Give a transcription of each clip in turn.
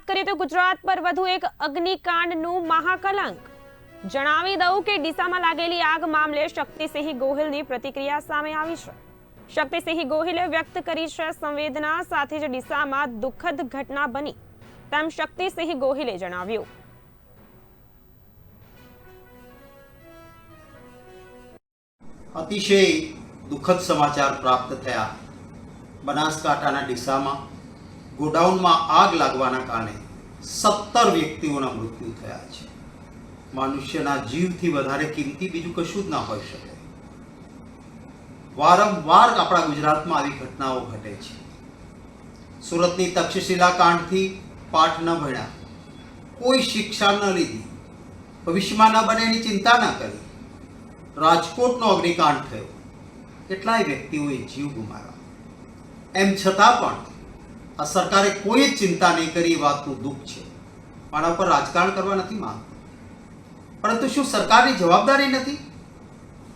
વાત કરીએ તો ગુજરાત પર વધુ એક અગ્નિકાંડનું મહાકલંક. જણાવી દઉં કે ડીસામાં લાગેલી આગ મામલે શક્તિસિંહ ગોહિલની પ્રતિક્રિયા સામે આવી છે. શક્તિસિંહ ગોહિલે વ્યક્ત કરી છે સંવેદના સાથે જ ડીસામાં દુઃખદ ઘટના બની. તેમ શક્તિસિંહ ગોહિલે જણાવ્યું. અતિશય દુઃખદ સમાચાર પ્રાપ્ત થયા બનાસકાંઠાના ડીસામાં. ગોડાઉનમાં આગ લાગવાના કારણે સત્તર વ્યક્તિઓના મૃત્યુ થયા છે. મનુષ્યના જીવથી વધારે કિંમતી બીજું કશું જ ના હોઈ શકે. વારંવાર આપણા ગુજરાતમાં આવી ઘટનાઓ ઘટે છે. સુરતની તક્ષશિલા કાંડથી પાઠ ન ભણ્યા. કોઈ શિક્ષા ન લીધી. ભવિષ્યમાં ન બને એની ચિંતા ન કરી. રાજકોટનો અગ્નિકાંડ થયો. કેટલાય વ્યક્તિઓએ જીવ ગુમાવ્યા. એમ છતાં પણ આ સરકારે કોઈ જ ચિંતા નહીં કરી, એ વાતનું દુઃખ છે. મારા પર રાજકારણ કરવા નથી માંગતો. પરંતુ શું સરકારની જવાબદારી નથી?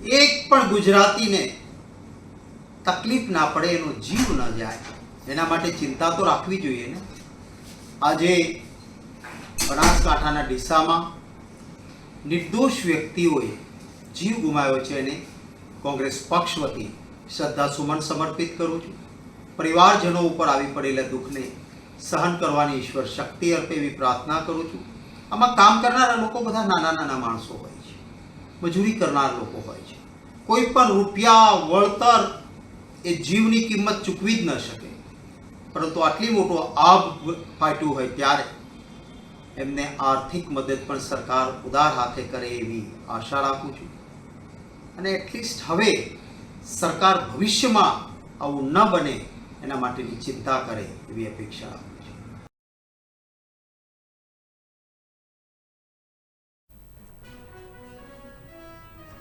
એક પણ ગુજરાતીને તકલીફ ના પડે, એનો જીવ ન જાય. એના માટે ચિંતા તો રાખવી જોઈએ ને. આજે બનાસકાંઠાના ડીસામાં નિર્દોષ વ્યક્તિઓએ જીવ ગુમાવ્યો છે એને કોંગ્રેસ પક્ષ વતી શ્રદ્ધા સુમન સમર્પિત કરું છું. પરિવારજનો ઉપર આવી પડેલા દુઃખને સહન કરવાની ઈશ્વર શક્તિ અર્પે એવી પ્રાર્થના કરું છું. આમાં કામ કરનારા લોકો બધા નાના નાના માણસો હોય છે. મજૂરી કરનાર લોકો હોય છે. કોઈ પણ રૂપિયા, વળતર એ જીવની કિંમત ચૂકવી જ ન શકે. પરંતુ આટલી મોટો આબ ફાટ્યું હોય ત્યારે એમને આર્થિક મદદ પણ સરકાર ઉદાર હાથે કરે એવી આશા રાખું છું. અને એટલીસ્ટ હવે સરકાર ભવિષ્યમાં આવું ન બને એના માટેની ચિંતા કરે એવી અપેક્ષા